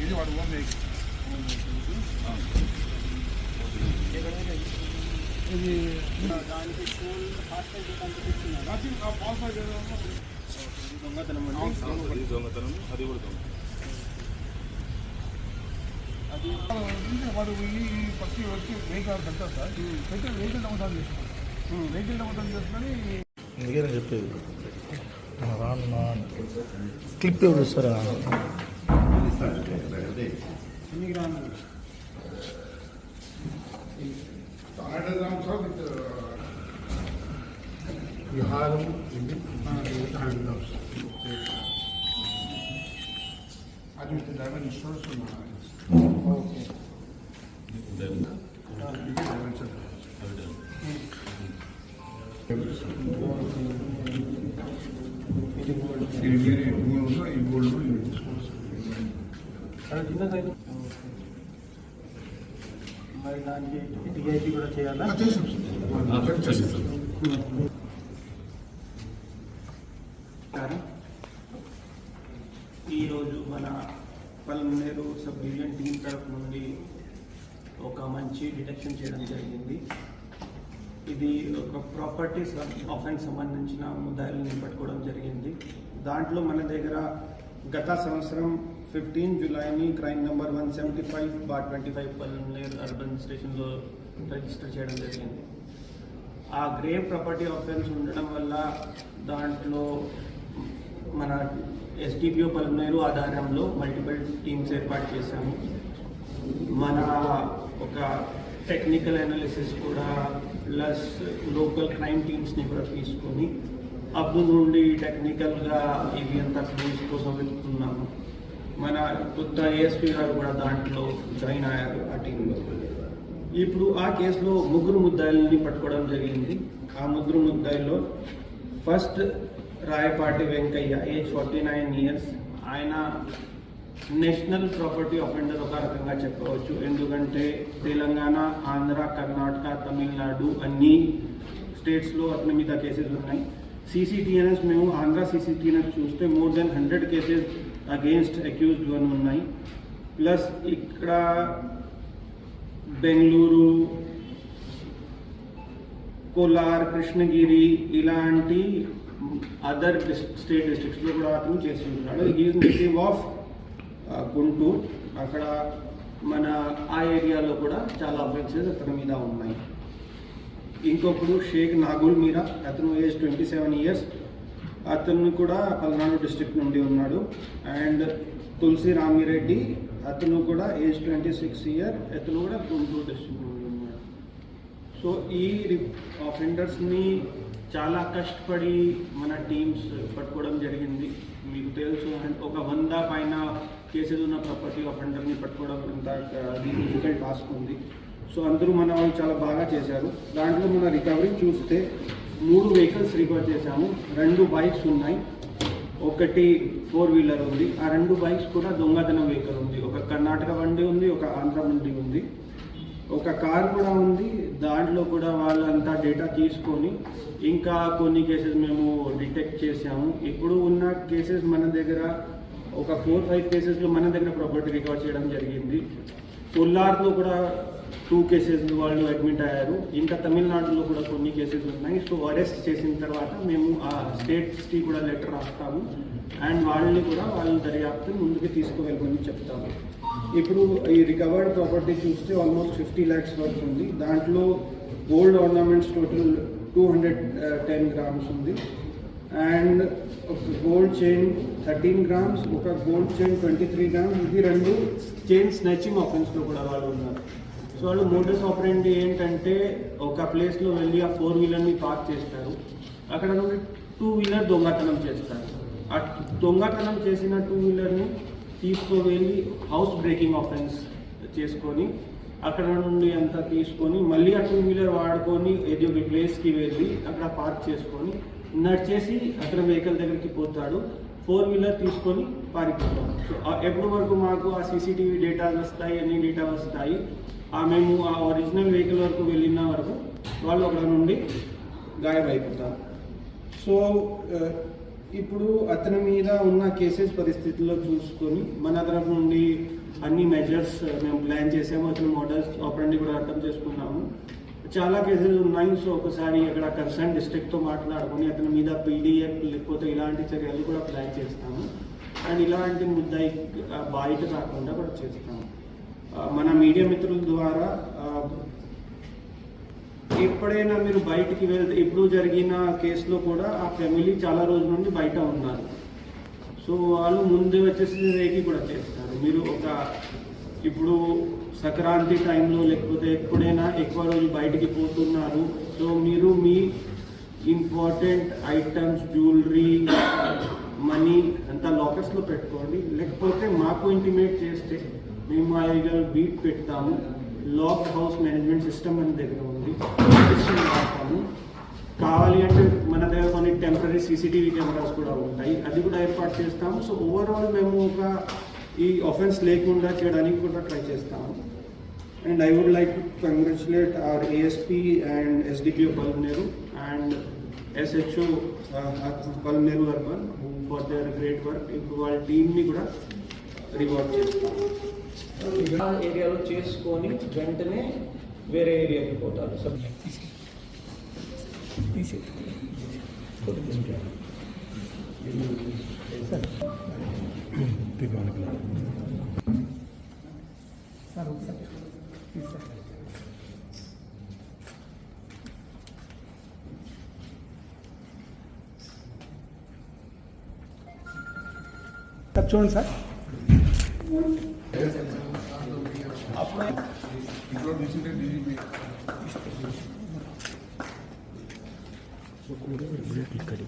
ఇది వాడు own vehicle ఇది దానికి స్కూల్ హాస్టల్ పాస్ దొంగతనం అది దొంగతనం అది కూడా అది వాడు ఈ పచ్చి వచ్చి వెహికల్ పెడతారు సార్ పెట్టి వెహికల్ డౌన్ చేస్తున్నాడు వెహికల్ దొంగతనం చేసుకొని అందుకే నేను చెప్పేది. రాను క్లిప్ ఎవరు ఇస్తారా? విహారం ఇది. అది విత్ డ్రైవర్ ఇన్సూరెన్స్ ఓకే మరి దానికి డిఐపి కూడా చేయాలా ఈరోజు మన పల్మనేరు సబ్ డివిజన్ టీం తరఫు నుండి ఒక మంచి డిటెక్షన్ చేయడం జరిగింది. ఇది ఒక ప్రాపర్టీ ఆఫెన్స్ సంబంధించిన ముద్దాయిల్ని పట్టుకోవడం జరిగింది. దాంట్లో మన దగ్గర గత సంవత్సరం ఫిఫ్టీన్ జూలైని crime number one seventy five bar twenty five Palamaneru urban స్టేషన్లో రిజిస్టర్ చేయడం జరిగింది. ఆ గ్రేవ్ ప్రాపర్టీ ఆఫెన్స్ ఉండడం వల్ల దాంట్లో మన ఎస్డిపిఓ పల్మనేరు ఆధారంలో మల్టిపుల్ టీమ్స్ ఏర్పాటు చేశాము. మన ఒక టెక్నికల్ అనాలిసిస్ కూడా ప్లస్ లోకల్ క్రైమ్ టీమ్స్ని కూడా తీసుకొని అప్పుడు నుండి టెక్నికల్గా ఇవి అంతా క్లూస్ కోసం వెతుకుతున్నాము. మన కొత్త ఏఎస్పీ గారు కూడా దాంట్లో జాయిన్ అయ్యారు ఆ టీంలో ఇప్పుడు ఆ కేసులో ముగ్గురు ముద్దాయిల్ని పట్టుకోవడం జరిగింది. ఆ ముగ్గురు ముద్దాయిల్లో first Rayapati Venkaiah age forty nine years ఆయన నేషనల్ ప్రాపర్టీ అఫెండర్ ఒక రకంగా చెప్పవచ్చు. ఎందుకంటే తెలంగాణ ఆంధ్ర కర్ణాటక తమిళనాడు అన్ని స్టేట్స్లో అతని మీద కేసెస్ ఉన్నాయి. సీసీటీఎన్ఎస్ మేము ఆంధ్ర సీసీటీఎన్ఎస్ చూస్తే more than hundred cases against accused అని ఉన్నాయి. ప్లస్ ఇక్కడ బెంగళూరు కోలార్ కృష్ణగిరి ఇలాంటి అదర్ స్టేట్ డిస్ట్రిక్ట్స్లో కూడా అతను చేసి ఉంటున్నాడు ఈజ్ నేటివ్ ఆఫ్ గుంటూరు అక్కడ మన ఆ ఏరియాలో కూడా చాలా అఫెన్సెస్ అతని మీద ఉన్నాయి. ఇంకొకడు షేక్ నాగుల్ మీరా అతను ఏజ్ ట్వంటీ సెవెన్ ఇయర్స్. అతను కూడా పల్నాడు డిస్ట్రిక్ట్ నుండి ఉన్నాడు. అండ్ తులసి రామిరెడ్డి అతను కూడా ఏజ్ ట్వంటీ సిక్స్ ఇయర్ అతను కూడా గుంటూరు డిస్ట్రిక్ట్ నుండి ఉన్నాడు. సో ఈ ఆఫెండర్స్ని చాలా కష్టపడి మన టీమ్స్ పట్టుకోవడం జరిగింది. మీకు తెలుసు ఒక వంద పైన కేసెస్ ఉన్న ప్రాపర్టీ ఆఫెండర్ని పట్టుకోవడం అంత డిఫికల్ట్ టాస్క్ ఉంది. సో అందరూ మన వాళ్ళు చాలా బాగా చేశారు. దాంట్లో మన రికవరీ చూస్తే మూడు వెహికల్స్ రికవర్ చేశాము. రెండు బైక్స్ ఉన్నాయి. ఒకటి ఫోర్ వీలర్ ఉంది. ఆ రెండు బైక్స్ కూడా దొంగతనం వెహికల్ ఉంది. ఒక కర్ణాటక బండి ఉంది ఒక ఆంధ్ర బండి ఉంది. ఒక కార్ కూడా ఉంది దాంట్లో కూడా వాళ్ళంతా డేటా తీసుకొని ఇంకా కొన్ని కేసెస్ మేము డిటెక్ట్ చేసాము ఇప్పుడు ఉన్న కేసెస్ మన దగ్గర ఒక ఫోర్ ఫైవ్ కేసెస్లో మన దగ్గర ప్రాపర్టీ రికవర్ చేయడం జరిగింది. కొల్లార్లో కూడా టూ కేసెస్ వాళ్ళు అడ్మిట్ అయ్యారు. ఇంకా తమిళనాడులో కూడా కొన్ని కేసెస్ ఉన్నాయి. సో అరెస్ట్ చేసిన తర్వాత మేము ఆ స్టేట్స్కి కూడా లెటర్ రాస్తాము. అండ్ వాళ్ళని కూడా వాళ్ళ దర్యాప్తు ముందుకు తీసుకువెళ్ళమని చెప్తాము. ఇప్పుడు ఈ రికవర్డ్ ప్రాపర్టీ చూస్తే ఆల్మోస్ట్ ఫిఫ్టీ ల్యాక్స్ వరకు ఉంది. దాంట్లో gold ornaments total two hundred ten grams ఉంది. అండ్ ఒక గోల్డ్ చైన్ థర్టీన్ గ్రామ్స్ ఒక gold chain twenty three grams ఇది రెండు చైన్ స్నాచింగ్ ఆఫెన్స్లో కూడా వాళ్ళు ఉన్నారు. సో వాళ్ళు మోటర్స్ ఆపరేంటి ఏంటంటే ఒక ప్లేస్లో వెళ్ళి ఆ ఫోర్ వీలర్ని పార్క్ చేస్తారు. అక్కడ టూ వీలర్ దొంగతనం చేస్తారు. ఆ దొంగతనం చేసిన టూ వీలర్ని తీసుకువెళ్ళి హౌస్ బ్రేకింగ్ ఆఫెన్స్ చేసుకొని అక్కడ నుండి అంతా తీసుకొని మళ్ళీ ఆ టూ వీలర్ వాడుకొని ఏదో ఒక ప్లేస్కి వెళ్ళి అక్కడ పార్క్ చేసుకొని నడిచేసి అక్కడ వెహికల్ దగ్గరికి పోతాడు. ఫోర్ వీలర్ తీసుకొని పారిపోతాం. సో ఎప్పటి వరకు మాకు ఆ సీసీటీవీ డేటా వస్తాయి అన్ని డేటా వస్తాయి ఆ మేము ఆ ఒరిజినల్ వెహికల్ వరకు వెళ్ళిన వరకు వాళ్ళు అక్కడ నుండి గాయబైపోతారు. సో uh, ఇప్పుడు అతని మీద ఉన్న కేసెస్ పరిస్థితుల్లో చూసుకొని మన తరఫు నుండి అన్ని మెజర్స్ మేము ప్లాన్ చేసాము అతని మోడల్స్ ఆపరండి కూడా అర్థం చేసుకున్నాము. చాలా కేసులు ఉన్నాయి. సో ఒకసారి అక్కడ కన్సర్న్ డిస్ట్రిక్ట్తో మాట్లాడుకొని అతని మీద పీడిఎఫ్ లేకపోతే ఇలాంటి చర్యలు కూడా ప్లాన్ చేస్తాము. అండ్ ఇలాంటి ముద్దాయి బయట రాకుండా కూడా చేస్తాము. మన మీడియా మిత్రుల ద్వారా ఎప్పుడైనా మీరు బయటికి వెళ్తే ఇప్పుడు జరిగిన కేసులో కూడా ఆ ఫ్యామిలీ చాలా రోజుల నుండి బయట ఉన్నారు. సో వాళ్ళు ముందు వచ్చేసి రేకి కూడా చేస్తారు. మీరు ఒక ఇప్పుడు సంక్రాంతి టైంలో లేకపోతే ఎప్పుడైనా ఎక్కువ రోజు బయటికి పోతున్నారు. సో మీరు మీ ఇంపార్టెంట్ ఐటమ్స్ జ్యువెలరీ మనీ అంతా లాకర్స్లో పెట్టుకోండి. లేకపోతే మాకు ఇంటిమేట్ చేస్తే మేము మా దగ్గర బీట్ పెడతాము. లాక్ హౌస్ మేనేజ్మెంట్ సిస్టమ్ మన దగ్గర ఉంది. సిస్టమ్ వాడతాము. కావాలి అంటే మన దగ్గర కొన్ని టెంపరీ సీసీటీవీ కెమెరాస్ కూడా ఉంటాయి. అది కూడా ఏర్పాటు చేస్తాము. సో ఓవరాల్ మేము ఒక ఈ ఆఫెన్స్ లేకుండా చేయడానికి కూడా ట్రై చేస్తాము. And I would like to congratulate our ASP and SDPO Palamaneru and SHO Palamaneru urban for their great work ఇప్పుడు వాళ్ళ టీమ్ని కూడా రివార్డ్ చేస్తాము ఏరియాలో చేసుకొని వెంటనే వేరే ఏరియాకి పోతారు. సబ్ సార్ చూడండి సార్. ఇప్పుడు తీసుంటే డీజీపీ ఇక్కడ